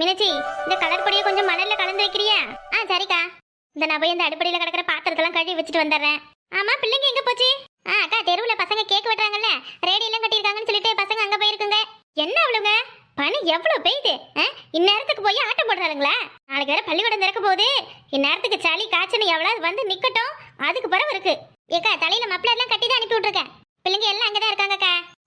மினச்சி இந்த கலர் பொடியை கொஞ்சம் மணல்ல கலந்து வைக்கிறியா? ஆ சரிக்கா. இந்த நான் போய் இந்த அடுப்படியில கிடக்கிற பாத்திரத்தெல்லாம் கழுவி வச்சுட்டு வந்துடுறேன். ஆமா பிள்ளைங்க எங்க போச்சு? ஆ அக்கா தெருவில் பசங்க கேக் வெட்டுறாங்கல்ல ரேடியெல்லாம் கட்டியிருக்காங்கன்னு சொல்லிட்டு பசங்க அங்க போயிருக்குங்க. என்ன அவளுங்க பனி எவ்வளவு பெய்யுது? இந்நேரத்துக்கு போய் ஆட்டம் போடுறாளுங்களா? நாளைக்கு வேற பள்ளிக்கூடம் திறக்க போகுது. இந்நேரத்துக்கு சளி காய்ச்சல் எவ்வளவு வந்து நிக்கட்டும். அதுக்கு பிறகு இருக்கு. ஏக்கா தலையில மப்ளர் எல்லாம் கட்டி தான் அனுப்பி விட்டுருக்கேன். பிள்ளைங்க எல்லாம் அங்கதான் இருக்காங்க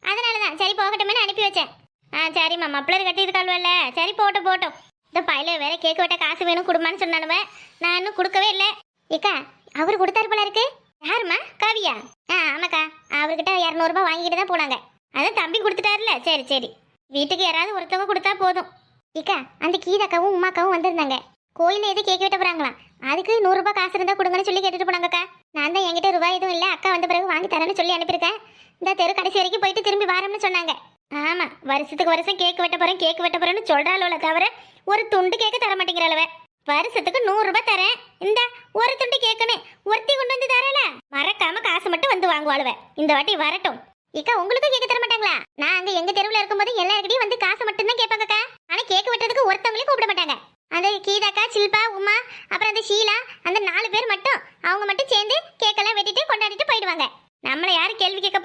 அதனாலதான் சரி போகட்டும்னு அனுப்பி வச்சேன் ஆ சரிம்மா மப்ளர் கட்டியிருக்காள்வல்ல. சரி போட்டும் போட்டோம் இந்த பையில வேற கேட்க வெட்ட காசு வேணும் கொடுமான்னு சொன்னானுவ நான் இன்னும் கொடுக்கவே இல்லை. ஏக்கா அவர் கொடுத்தாரு போல இருக்கு. யாரும்மா? காவியா? ஆ ஆமாக்கா. அவர்கிட்ட இரநூறுபா வாங்கிட்டு தான் போனாங்க. அதான் தம்பி கொடுத்துட்டாருல. சரி சரி. வீட்டுக்கு யாராவது ஒருத்தவங்க கொடுத்தா போதும். ஏக்கா அந்த கீதாக்காவும் உமாக்காவும் வந்திருந்தாங்க. கோயிலில் எது கேக் வெட்ட போறாங்களாம். அதுக்கு நூறுரூபா காசு இருந்தால் கொடுங்கன்னு சொல்லி கேட்டுட்டு போனாங்கக்கா. நான் தான் என்கிட்ட ரூபாய் எதுவும் இல்லை. அக்கா வந்த பிறகு வாங்கி தரேன்னு சொல்லி அனுப்பியிருக்கேன். இந்த தெரு கடைசி வரைக்கும் போயிட்டு திரும்பி வாரம்னு சொன்னாங்க. ஆமாம் வருஷத்துக்கு வருஷம் கேக் வெட்ட போகிறேன் கேக் வெட்ட போகிறேன்னு சொல்றாளோல தவிர ஒரு துண்டு கேக்கு தர மாட்டேங்கிறாளவ. வருஷத்துக்கு நூறுரூபா தரேன். இந்த ஒரு துண்டு கேக்குன்னு ஒருத்தி கொண்டு வந்து தரல மறக்காம காசு மட்டும் வந்து வாங்குவாளுவ. இந்த வாட்டி வரட்டும். இக்கா உங்களுக்கும் கேக்க தர மாட்டாங்களா? நான் அங்கே எங்கள் தெருவில் இருக்கும்போது எல்லாருக்கிட்டையும் வந்து காசு மட்டும்தான் கேட்பாங்கக்கா. ஆனால் கேக் வெட்டுறதுக்கு ஒருத்தவங்களையும் கூப்பிட மாட்டாங்க. அந்த கீதாக்கா சில்பா உமா அப்புறம் அந்த ஷீலா அந்த நாலு பேர் மட்டும் அவங்க மட்டும் சேர்ந்து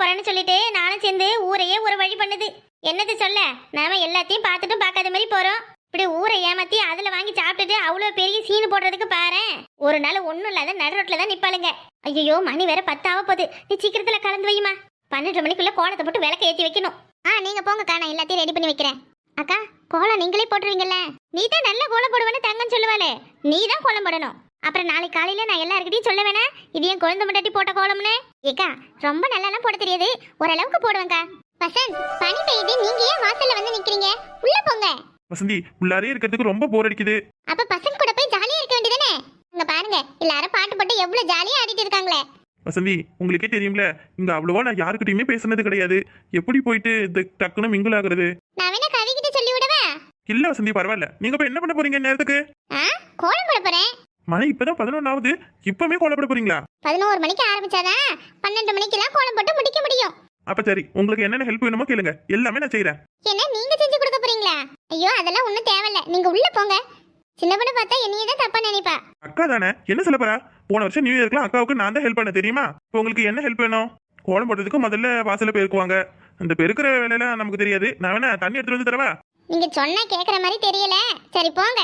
போறேன்னு சொல்லிட்டு நானும் சேர்ந்து ஊரையே ஒரு வழி பண்ணுது. என்னது சொல்ல? நாம எல்லாத்தையும் பார்த்துட்டும் பார்க்காத மாதிரி போறோம். இப்படி ஊரை ஏமாத்தி அதுல வாங்கி சாப்பிட்டுட்டு அவ்வளவு பெரிய சீனு போடுறதுக்கு பாரேன். ஒரு நாள் ஒண்ணும் இல்லாத நடு ரோட்ல தான் நிப்பாளுங்க. ஐயோ மணி வேற பத்தாக போகுது. நீ சீக்கிரத்துல கலந்து வையுமா பன்னெண்டு மணிக்குள்ள கோலத்தை போட்டு விளக்க ஏற்றி வைக்கணும். ஆ நீங்க போங்கக்கா நான் எல்லாத்தையும் ரெடி பண்ணி வைக்கிறேன். அக்கா கோலம் நீங்களே போட்டுருவீங்கல்ல. நீ தான் நல்ல கோலம் போடுவேன்னு தங்கன்னு சொல்லுவாளே. நீ தான் கோலம் போடணும். அப்புறம் நாளைக்கு காலையில நான் எல்லாருக்கிட்டையும் சொல்ல வேணா. இது என் குழந்தை முட்டாட்டி போட்ட கோலம்னு. ஏக்கா ரொம்ப நல்லாலாம் போட தெரியாது. ஓரளவுக்கு போடுவேங்க்கா வசந்த் பனி பெய்யுது. நீங்க ஏன் வாசல்ல வந்து நிக்கிறீங்க? உள்ள போங்க. வசந்தி உள்ளாரே இருக்கிறதுக்கு ரொம்ப போர் அடிக்குது. அப்ப பசங்க கூட போய் ஜாலியா இருக்க வேண்டியதானே அங்க பாருங்க எல்லாரும் பாட்டு போட்டு எவ்வளவு ஜாலியா ஆடிட்டு இருக்காங்களே. வசந்தி உங்களுக்கே தெரியும்ல இங்க அவ்வளவா நான் யாருக்கிட்டயுமே பேசுனது கிடையாது. எப்படி போயிட்டு இந்த டக்குன்னு மிங்கிள் ஆகுறது? நான் வேணா கவி கிட்ட சொல்லி விடவா? இல்ல வசந்தி பரவாயில்ல. நீங்க போய் என்ன பண்ண போறீங்க நேரத்துக்கு கோலம் போட போறேன். மணி இப்பதான் பதினொன்னாவது. இப்பவே கோலப்பட போறீங்களா? பதினோரு மணிக்கு ஆரம்பிச்சாதான் பன்னெண்டு மணிக்கெல்லாம் கோலம் போட்டு முடிக்க முடியும். அப்ப சரி உங்களுக்கு என்னென்ன ஹெல்ப் வேணுமோ கேளுங்க. எல்லாமே நான் செய்யறேன் என்ன நீங்க செஞ்சு கொடுக்க போறீங்களா? ஐயோ அதெல்லாம் ஒண்ணும் தேவையில்ல. நீங்க உள்ள போங்க. சின்ன பொண்ணு பார்த்தா என்னையே தான் தப்பா நினைப்பா. அக்கா தானே? என்ன சொல்ல போறா? போன வருஷம் நியூ இயர்க்குலாம் அக்காவுக்கு நான் தான் ஹெல்ப் பண்ண தெரியுமா? இப்போ உங்களுக்கு என்ன ஹெல்ப் வேணும்? கோலம் போடுறதுக்கு முதல்ல வாசல்ல பெருக்குவாங்க அந்த பெருக்கிற வேலையெல்லாம் நமக்கு தெரியாது. நான் வேணா தண்ணி எடுத்துட்டு வந்து தரவா? நீங்க சொன்னா கேக்குற மாதிரி தெரியல. சரி போங்க.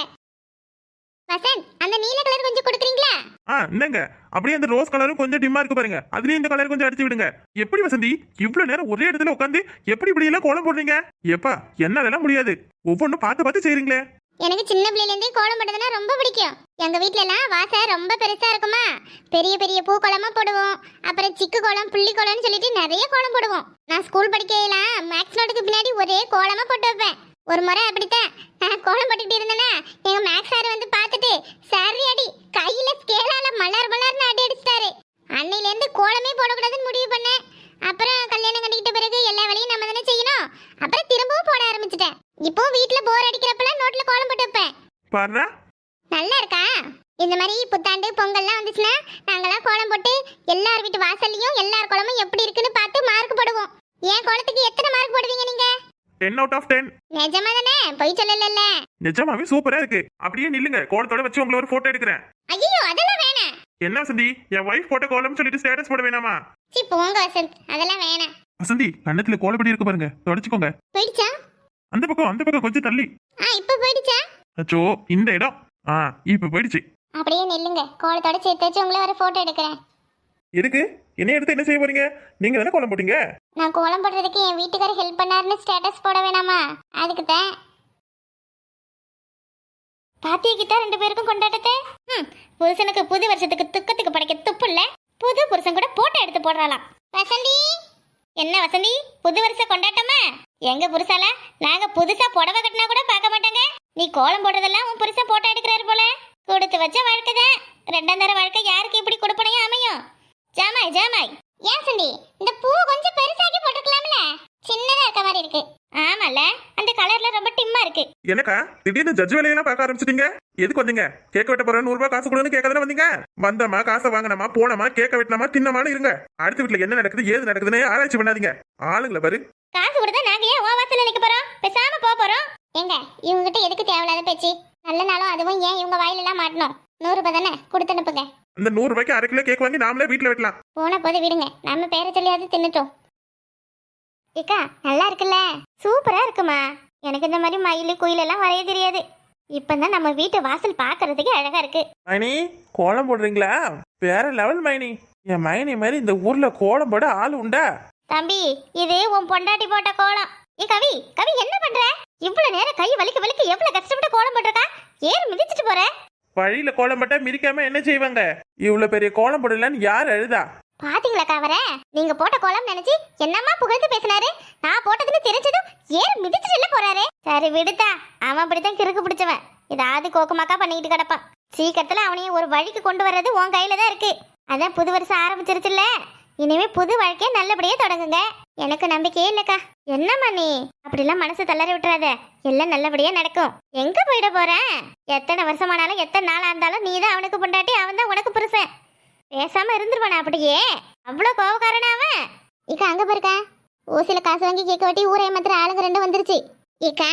வசந்த் அந்த நீல கலர் கொஞ்சம் கொடுக்குறீங்களா? ஆ இந்தங்க. அப்படியே அந்த ரோஸ் கலரும் கொஞ்சம் டிம்மா இருக்கு பாருங்க. அதுலயும் இந்த கலர் கொஞ்சம் அடிச்சு விடுங்க. எப்படி வசந்தி? இவ்வளவு நேரம் ஒரே இடத்துல உட்காந்து எப்படி இப்படி எல்லாம் கோலம் போடுறீங்க? எப்பா என்னாலலாம் முடியாது. ஒவ்வொன்றும் பார்த்து பார்த்து செய்றீங்களே. எனக்கு சின்ன பிள்ளைல இருந்தே கோலம் போடுறதுனா ரொம்ப பிடிக்கும். எங்க வீட்ல எல்லாம் வாசை ரொம்ப பெருசா இருக்குமா? பெரிய பெரிய பூ கோலமா போடுவோம். அப்புறம் சிக்கு கோலம் புள்ளி கோலம்னு சொல்லிட்டு நிறைய கோலம் போடுவோம். நான் ஸ்கூல் படிக்கையெல்லாம் மேக்ஸ் நோட்டுக்கு பின்னாடி ஒரே கோலமா போட்டு வைப்பேன். ஒரு முறை அப்படித்தான். நான் கோலம் போட்டுக்கிட்டு இருந்தேன்னா எங்க மேக்ஸ் சார் வந்து பார்த்துட்டு சரி அடி. கையில ஸ்கேலால மலர் மலர்னு அடி அடிச்சிட்டாரு. அன்னையில இருந்து கோலமே போடக்கூடாதுன்னு முடிவு பண்ணேன். அப்புறம் கல்யாணம் கட்டிக்கிட்ட பிறகு எல்லா வேலையும் நம்ம தானே செய்யணும். அப்புறம் திரும்பவும் போட ஆரம்பிச்சிட்டேன். இப்போ வீட்ல போர் அடிக்கிறப்பெல்லாம் நோட்ல கோலம் போட்டு வைப்பேன். நல்லா இருக்கா? இந்த மாதிரி புத்தாண்டு பொங்கல்லாம் வந்துச்சுன்னா நாங்கெல்லாம் கோலம் போட்டு எல்லார் வீட்டு வாசல்லையும் எல்லார் கோலமும் எப்படி இருக்குன்னு பார்த்து மார்க் போடுவோம். என் கோலத்துக்கு எத்தனை டென் அவுட் ஆஃப் டென் நிஜமா தானே பொய் சொல்லல நிஜமாவே சூப்பரா இருக்கு. அப்படியே நில்லுங்க. கோலத்தோட வச்சு உங்களை ஒரு போட்டோ எடுக்கிறேன். ஐயோ அதெல்லாம் வேணாம். என்ன வசந்தி? என் வைஃப் போட்ட கோலம்னு சொல்லிட்டு ஸ்டேட்டஸ் போட வேணாமா? சி போங்க வசந்த். அதெல்லாம் வேணாம். வசந்தி கண்ணத்துல கோலப்படி இருக்கு பாருங்க. தொடச்சுக்கோங்க. போயிடுச்சா? அந்த பக்கம் அந்த பக்கம் கொஞ்சம் தள்ளி. ஆ இப்போ போயிடுச்சா? அச்சோ இந்த இடம். ஆ இப்ப போயிடுச்சு. அப்படியே நில்லுங்க. கோலத்தோட சேர்த்து வச்சு உங்களை ஒரு போட்டோ எடுக்கிறேன். எதுக்கு? என்ன எடுத்து என்ன செய்ய போறீங்க? நீங்க தானே கோலம் போட்டீங்க? நான் கோலம் போடுறதுக்கு என் வீட்டுக்காரர் ஹெல்ப் பண்ணாருன்னு ஸ்டேட்டஸ் போட வேணாமா? அதுக்கு தான். பாத்தியக்கிட்ட ரெண்டு பேருக்கும் கொண்டாட்டத்தை? ம் புருஷனுக்கு புது வருஷத்துக்கு துக்கத்துக்கு படைக்க துப்பு இல்ல. புது புருஷன் கூட போட்டோ எடுத்து போடுறாளாம். வசந்தி? என்ன வசந்தி? புது வருஷ கொண்டாட்டமா? எங்க புருஷால? நாங்க புதுசா புடவை கட்டினா கூட பார்க்க மாட்டாங்க. நீ கோலம் போடுறதெல்லாம் உன் புருஷன் போட்டோ எடுக்கிறாரு போல. கொடுத்து வச்ச வாழ்க்கை தான். ரெண்டாம் தர வாழ்க்கை யாருக்கு இப்படி கொடுப்பனையும் அமையும்? ஜாமாய் ஜாமாய். ஏன் சண்டி? இந்த பூ கொஞ்சம் பெருசாக்கி போட்டுக்கலாம்ல. சின்னதா இருக்க மாதிரி இருக்கு. ஆமால அந்த கலர்ல ரொம்ப டிம்மா இருக்கு. எனக்கா திடீர்னு ஜட்ஜ் வேலையெல்லாம் பார்க்க ஆரம்பிச்சிட்டீங்க? எதுக்கு வந்தீங்க? கேக்க வெட்ட போற நூறு ரூபாய் காசு கொடுன்னு கேட்க தானே வந்தீங்க? வந்தமா காசை வாங்கினமா போனமா கேக்க வெட்டினமா தின்னமான்னு இருங்க. அடுத்த வீட்டுல என்ன நடக்குது ஏது நடக்குதுன்னு ஆராய்ச்சி பண்ணாதீங்க. ஆளுங்களை பாரு. காசு கொடுத்தா நாங்க ஏன் ஓ வாசல்ல நிக்க போறோம்? பேசாம போக போறோம். ஏங்க இவங்ககிட்ட எதுக்கு தேவையில்லாத பேச்சு? நல்ல நாளும் அதுவும் ஏன் இவங்க வாயிலெல்லாம் மாட்டணும்? நூறு ரூபாய் தானே கொடுத்து அனுப்புங்க. அந்த நூறு ரூபாய்க்கு அரை கிலோ கேக் வாங்கி நாமளே வீட்டுல வெட்டலாம் போன போது விடுங்க. நம்ம பேரை சொல்லியாவது தின்னுட்டோம். ஏக்கா நல்லா இருக்குல்ல? சூப்பரா இருக்குமா? எனக்கு இந்த மாதிரி மயில் குயில் எல்லாம் வரைய தெரியாது. இப்பதான் நம்ம வீட்டு வாசல் பார்க்கிறதுக்கு அழகா இருக்கு. மைனி கோலம் போடுறீங்களா? வேற லெவல் மைனி. என் மைனி மாதிரி இந்த ஊர்ல கோலம் போட ஆள் உண்டா? தம்பி இது உன் பொண்டாட்டி போட்ட கோலம். ஏ கவி கவி என்ன பண்ற? இவ்வளவு நேரம் கை வலிக்க வலிக்க எவ்வளவு கஷ்டப்பட்டு கோலம் போட்டிருக்கா? ஏறு மிதிச்சிட்டு போற? வழியில கோலம் போட்டா மிதிக்காம என்ன செய்வாங்க? இவ்வளவு பெரிய கோலம் போடலன்னு யார் அழுதா? பாத்தீங்களா கவர? நீங்க போட்ட கோலம் நினைச்சு என்னம்மா புகழ்ந்து பேசினாரு? நான் போட்டதுன்னு தெரிஞ்சதும் ஏறு மிதிச்சிட்டு போறாரு? சரி விடுத்தா அவன் அப்படித்தான் கிறுக்கு பிடிச்சவன். ஏதாவது கோக்குமாக்கா பண்ணிக்கிட்டு கிடப்பான். சீக்கிரத்துல அவனையும் ஒரு வழிக்கு கொண்டு வர்றது உன் கையில தான் இருக்கு. அதான் புது வருஷம் ஆரம்பிச்சிருச்சுல்ல. இனிமே புது வாழ்க்கையை நல்லபடியா தொடங்குங்க. எனக்கு நம்பிக்கையே இல்லக்கா. என்னம்மா நீ? அப்படிலாம் மனசு தளர விட்டுறாத. எல்லாம் நல்லபடியா நடக்கும். எங்க போயிட போறேன் எத்தனை வருஷமானாலும் எத்தனை நாளா இருந்தாலும் நீ தான் அவனுக்கு பொண்டாட்டி அவன் தான் உனக்கு புருஷன். பேசாம இருந்துருவானா அப்படியே? அவ்வளோ கோவக்காரனா அவன்? இக்கா அங்க பாருக்கா. ஓசில காசு வாங்கி கேட்க வட்டி ஊரே மாத்திர ஆளுங்க ரெண்டு வந்துருச்சு. இக்கா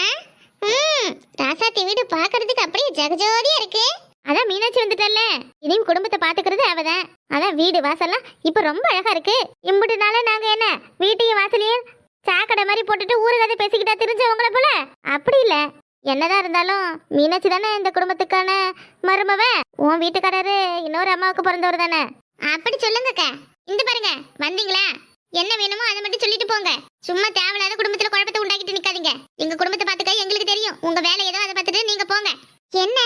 ம் ராசாத்தி வீடு பாக்குறதுக்கு அப்படியே ஜகஜோதியா இருக்கு. அதான் மீனாட்சி வந்துட்டல்ல இனியும் குடும்பத்தை பாத்துக்கிறது அவதான். அதான் வீடு வாசல்லாம் இப்ப ரொம்ப அழகா இருக்கு. இம்புட்டு நாளா நாங்க என்ன? வீட்டையும் வாசலையும் சாக்கடை மாதிரி போட்டுட்டு ஊரு கதை பேசிக்கிட்டா தெரிஞ்சவங்கள போல? அப்படி இல்ல. என்னதான் இருந்தாலும் மீனாட்சி தானே இந்த குடும்பத்துக்கான மருமவ? உன் வீட்டுக்காரரு இன்னொரு அம்மாவுக்கு பிறந்தவர் தானே? அப்படி சொல்லுங்கக்கா. இந்த பாருங்க. வந்தீங்களா? என்ன வேணுமோ அதை மட்டும் சொல்லிட்டு போங்க. சும்மா தேவையில்லாத குடும்பத்துல குழப்பத்தை உண்டாக்கிட்டு நிக்காதீங்க. எங்க குடும்பத்தை பாத்துக்க எங்களுக்கு தெரியும். உங்க வேலை ஏதோ அதை பார்த்துட்டு நீங்க போங்க. என்ன?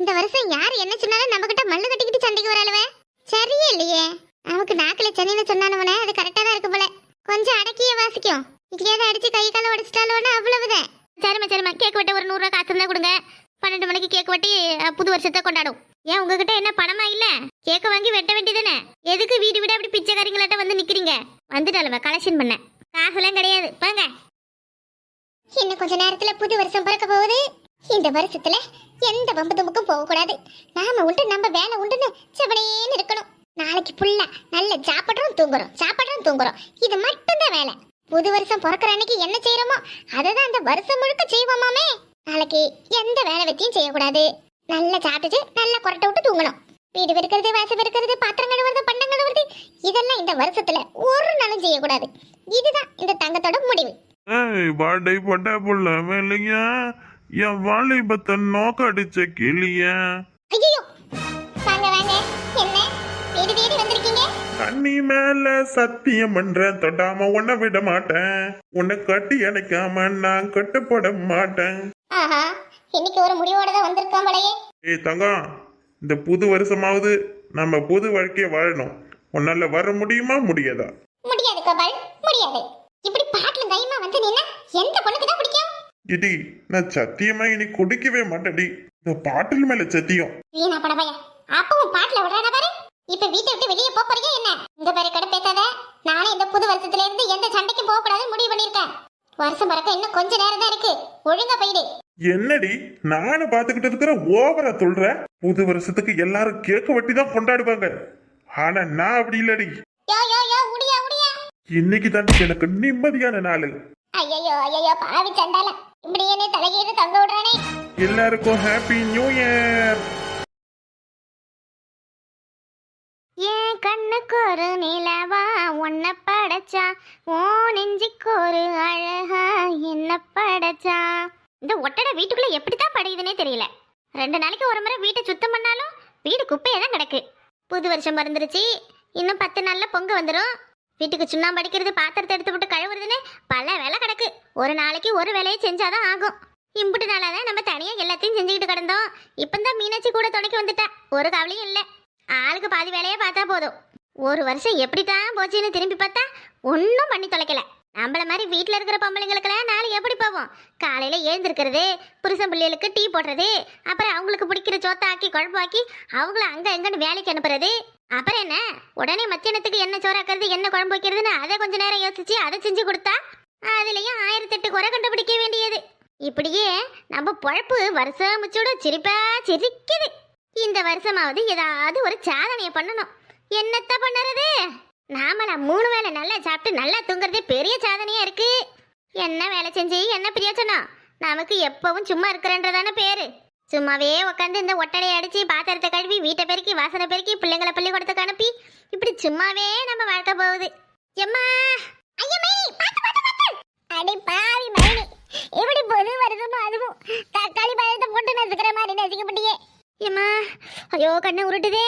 இந்த வருஷம் யார் என்ன சொன்னாலும் நம்ம கிட்ட மல்லு கட்டிக்கிட்டு சண்டைக்கு வரலவே சரியே இல்லையே. நமக்கு நாக்கில் சென்னையில சொன்னானவனே அது கரெக்டாக தான் இருக்கு போல. கொஞ்சம் அடக்கிய வாசிக்கும். இதையாவது அடிச்சு கை கால உடைச்சிட்டாலும் அவ்வளவுதான். சரிம்மா சரிம்மா கேக் வெட்ட ஒரு நூறுரூவா காசு இருந்தால் கொடுங்க. பன்னெண்டு மணிக்கு கேக் வெட்டி புது வருஷத்தை கொண்டாடும். ஏன் உங்ககிட்ட என்ன பணமா இல்ல? கேக்க வாங்கி வெட்ட வேண்டியதானே எதுக்கு வீடு விட அப்படி பிச்சைக்காரங்களாட்ட வந்து நிக்கிறீங்க? வந்துட்டாலுமே கலெக்ஷன் பண்ண. காசுலாம் கிடையாது. பாங்க. இன்னும் கொஞ்ச நேரத்துல புது வருஷம் பிறக்க போகுது. இந்த வருஷத்துல எந்த பம்பதுமுக்கும் தும்புக்கும் நாம உண்டு நம்ம வேலை உண்டுன்னு செவனேன்னு இருக்கணும். நாளைக்கு புள்ள நல்ல சாப்பிட்றோம் தூங்குறோம். சாப்பிட்றோம் தூங்குறோம். இது மட்டும்தான் வேலை. புது வருஷம் பிறக்கிற அன்னைக்கு என்ன செய்யறோமோ அதை தான் அந்த வருஷம் முழுக்க செய்வோமாமே. நாளைக்கு எந்த வேலை வெட்டியும் செய்யக்கூடாது. நல்லா சாப்பிட்டுட்டு நல்லா கொரட்டை விட்டு தூங்கணும். வீடு பெருக்கிறது வாசல் பெருக்கிறது பாத்திரம் கழுவுறது பண்டம் கழுவுறது இதெல்லாம் இந்த வருஷத்துல ஒரு நாளும் செய்யக்கூடாது. இதுதான் இந்த தங்கத்தோட முடிவு. ஏய் வாடை பட்ட புள்ள என் வாலிபத்தை நோக்க அடிச்ச கிளியா கண்ணி மேல சத்தியம் பண்றேன். தொடாம உன்னை விட மாட்டேன். உன்னை கட்டி அணைக்காம நான் கட்டுப்பட மாட்டேன். இன்னைக்கு ஒரு முடிவோட தான் வந்திருக்கான் ஏய் தங்கம் இந்த புது வருஷமாவது நம்ம புது வாழ்க்கைய வாழணும். உன்னால வர முடியுமா? முடியாதா? முடியாது கோபால் முடியாது இப்படி பாட்டுல தைரியமா வந்து நின்னா எந்த பொண்ணுக்கு தான் பிடிக்கும் இடி நான் சத்தியமா இனி குடிக்கவே மாட்டேடி இந்த பாட்டில் மேல சத்தியம். வீணா படவையா அப்பவும் பாட்டுல விடுறானா பாரு. இப்ப வீட்டை விட்டு வெளியே போக போறீங்க என்ன? இந்த பாரு கடை பேசாத. நானே இந்த புது வருஷத்துல இருந்து எந்த சண்டைக்கும் போக கூடாதுன்னு முடிவு பண்ணிருக்கேன் வருஷம் பிறக்க இன்னும் கொஞ்ச நேரம் தான் இருக்கு. ஒழுங்கா போயிடு. என்னடி நானும் பாத்துக்கிட்டு இருக்கிற ஓவரா சொல்ற? புது வருஷத்துக்கு எல்லாரும் கேக்க வெட்டி தான் கொண்டாடுவாங்க. ஆனா நான் அப்படி இல்லடி. இன்னைக்கு தான் எனக்கு நிம்மதியான நாள். ஐயோ ஐயோ பாவி சண்டால இப்படியே நீ தலைகீழ தங்க விடுறானே. எல்லாருக்கும் ஹாப்பி நியூ இயர் என் கண்ணுக்கு ஒரு நிலவா உன்ன படைச்சா. ஓ நெஞ்சுக்கு ஒரு அழகா என்ன படைச்சா. இந்த ஒட்டடை வீட்டுக்குள்ள எப்படித்தான் படையுதுன்னே தெரியல. ரெண்டு நாளைக்கு ஒரு முறை வீட்டை சுத்தம் பண்ணாலும் வீடு குப்பையா தான் கிடக்கு. புது வருஷம் மறந்துருச்சு இன்னும் பத்து நாள்ல பொங்க வந்துடும் வீட்டுக்கு சுண்ணாம்பு அடிக்கிறது பாத்திரத்தை எடுத்து விட்டு கழுவுறதுன்னு பல வேலை கிடக்கு. ஒரு நாளைக்கு ஒரு வேலையை செஞ்சாதான் ஆகும். இம்புட்டு நாளாக தான் நம்ம தனியாக எல்லாத்தையும் செஞ்சுக்கிட்டு கிடந்தோம். இப்போ தான் மீனாட்சி கூட துணைக்கு வந்துட்டா. ஒரு கவலையும் இல்லை. ஆளுக்கு பாதி வேலையே பார்த்தா போதும். ஒரு வருஷம் எப்படி தான் போச்சுன்னு திரும்பி பார்த்தா ஒன்றும் பண்ணி தொலைக்கல. நம்மள மாதிரி வீட்டில் இருக்கிற பொம்பளைங்களுக்கெல்லாம் நாளை எப்படி போவோம்? காலையில் எழுந்திருக்கிறது புருஷன் பிள்ளைகளுக்கு டீ போடுறது அப்புறம் அவங்களுக்கு பிடிக்கிற சோத்தை ஆக்கி குழம்பாக்கி அவங்கள அங்கே எங்கன்னு வேலைக்கு அனுப்புறது. அப்புறம் என்ன? உடனே மத்தியானத்துக்கு என்ன சோறாக்குறது என்ன குழம்பு வைக்கிறதுன்னு அதை கொஞ்ச நேரம் யோசிச்சு அதை செஞ்சு கொடுத்தா அதுலயும் ஆயிரத்தெட்டு குறை கண்டுபிடிக்க வேண்டியது. இப்படியே நம்ம பொழப்பு வருஷம் முச்சோட சிரிப்பா சிரிக்குது. இந்த வருஷமாவது ஏதாவது ஒரு சாதனையை பண்ணணும். என்னத்த பண்ணுறது? நாமளா மூணு வேளை நல்லா சாப்பிட்டு நல்லா தூங்குறதே பெரிய சாதனையா இருக்கு. என்ன வேலை செஞ்சு என்ன பிரயோஜனம் நமக்கு எப்பவும் சும்மா இருக்கிறன்றதான பேரு. சும்மாவே உட்காந்து இந்த ஒட்டடையை அடிச்சு பாத்திரத்தை கழுவி வீட்டை பெருக்கி வாசனை பெருக்கி பிள்ளைங்களை பள்ளிக்கூடத்துக்கு அனுப்பி இப்படி சும்மாவே நம்ம வாழ்க்கை போகுது. எம்மா! ஐயமே பாத்து பாத்து பாத்து! அடி பாவி மைனி இப்படி பொது வருதுமோ அதுவும். தக்காளி பழத்தை போட்டு நசுக்கிற மாதிரி நசுக்கப்பட்டியே. எம்மா ஐயோ கண்ணை உருட்டுதே.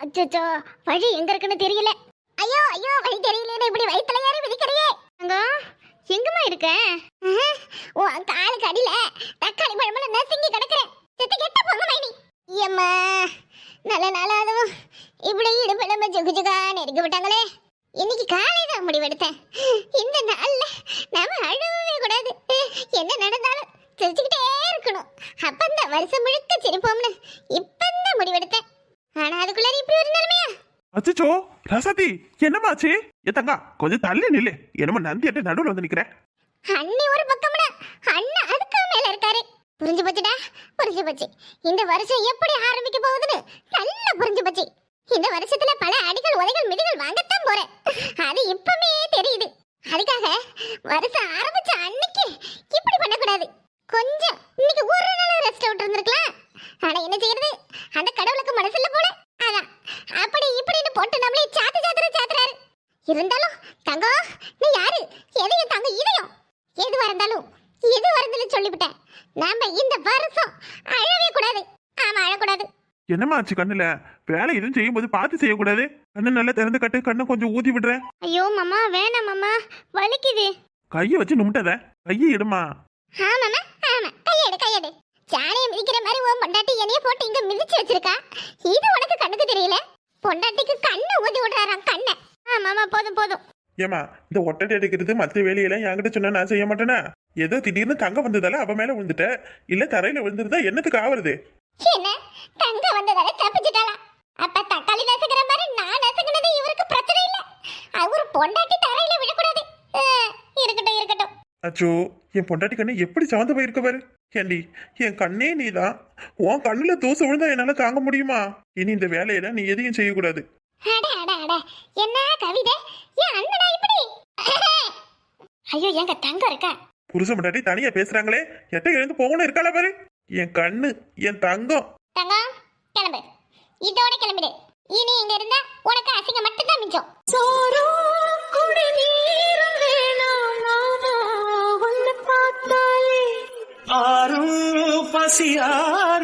அச்சோ வழி எங்க இருக்குன்னு தெரியல. ஐயோ ஐயோ வழி தெரியல இப்படி வயித்துல ஏறி மிதிக்கிறியே அங்க எங்கம்மா இருக்க அஹ், உன் காலுக்கு அடியில தக்காளி பழமெல்லாம் நசுங்கி கிடக்குறேன் செத்து கெட்ட போங்க மைனி ஏம்மா நல்ல நாளா அதுவும் இப்படி இடுப்பிடம்ப ஜுகு ஜுகா நெருக்கி விட்டாங்களே இன்னைக்கு காலை தான் முடிவெடுத்தேன் இந்த நாள்ல நாம அழவே கூடாது என்ன நடந்தாலும் சிரிச்சுக்கிட்டே இருக்கணும் அப்பந்தான் வருஷம் முழுக்க இப்பந்தான் முடிவெடுத்தேன். ஆனா அதுக்குள்ள இப்படி ஒரு நிலைமையா? அச்சச்சோ ரசதி என்னம்மா ஆச்சு? ஏ தங்கா கொஞ்சம் தள்ளி நில்லு. என்னமோ நந்தி அட்டை நடுவில் வந்து நிக்கிறேன். அண்ணி ஒரு பக்கம்னா அண்ணா அதுக்கு மேல இருக்காரு. புரிஞ்சு போச்சுடா புரிஞ்சு போச்சு. இந்த வருஷம் எப்படி ஆரம்பிக்க போகுதுன்னு நல்லா புரிஞ்சு போச்சு. இந்த வருஷத்துல பல அடிகள் உதைகள் மிதிகள் வாங்கத்தான் போறேன். அது இப்பவே தெரியுது. அதுக்காக வருஷம் ஆரம்பிச்ச அன்னைக்கு இப்படி பண்ணக்கூடாது. கொஞ்சம் இன்னைக்கு ஒரு நாள் ரெஸ்ட் விட்டு இருந்திருக்கலாம் ஆனா என்ன செய்யறது அந்த கடவுளுக்கு மனசு இல்ல போல அதான் அப்படி இப்படின்னு போட்டு நம்மளே சாத்து சாத்துற சாத்துறாரு இருந்தாலும் தங்கம் நீ யாரு எதையும் தங்க இதயம் எதுவா இருந்தாலும் எதுவா இருந்தாலும் சொல்லிவிட்டேன் நாம இந்த வருஷம் அழவே கூடாது ஆமா அழக்கூடாது என்னம்மா ஆச்சு கண்ணுல? வேலை எதுவும் செய்யும்போது பார்த்து செய்யக்கூடாது. கண்ணு நல்லா திறந்து கட்டு கண்ணை கொஞ்சம் ஊதி விடுறேன் ஐயோ மாமா வேணாம் மாமா. வலிக்குது. கையை வச்சு நுமிட்டாத? கையை இடுமா ஆமாமா ஆமா கையெடு கையெடு சாணியை மிதிக்கிற மாதிரி உன் பொண்டாட்டி என்னைய போட்டு இங்க மிதிச்சு வச்சிருக்கா? இது உனக்கு கண்ணுக்கு தெரியல? பொண்டாட்டிக்கு கண்ணை ஊதி விடுறாராம் கண்ணை. ஆமாமா போதும் போதும். ஏமா இந்த ஒட்டடை எடுக்கிறது மற்ற வேலையெல்லாம் என்கிட்ட சொன்னா நான் செய்ய மாட்டேனா? ஏதோ திடீர்னு தங்க வந்ததால அவ மேல விழுந்துட்ட. இல்ல தரையில விழுந்திருந்தா என்னத்துக்கு ஆவறது? என்ன? தங்க வந்ததால தப்பிச்சிட்டாளா? அப்ப தக்காளி நசுக்கிற மாதிரி நான் நசுக்கினது இவருக்கு பிரச்சனை இல்ல. அவர் பொண்டாட்டி தரையில விழக்கூடாது. இருக்கட்டும் இருக்கட்டும். அச்சோ என் பொண்டாட்டி கண்ணு எப்படி சவந்து போயிருக்க பாரு. ஏண்டி என் கண்ணே நீதான். உன் கண்ணுல தூசு விழுந்தா என்னால தாங்க முடியுமா? இனி இந்த வேலையெல்லாம் நீ எதையும் செய்யக்கூடாது. அட அட அட. என்ன கவிதை? என் அண்ணனா இப்படி? ஐயோ எங்க தங்கம் இருக்கா? புருஷ முன்னாடி தனியா பேசுறாங்களே. எட்ட எழுந்து போகணும் இருக்காளா பாரு. என் கண்ணு என் தங்கம். தங்கம் கிளம்பு. இதோட கிளம்பிடு. இனி இங்க இருந்தா உனக்கு அசிங்கம் மட்டும் தான் மிச்சம் ஆரும் பசியாரும்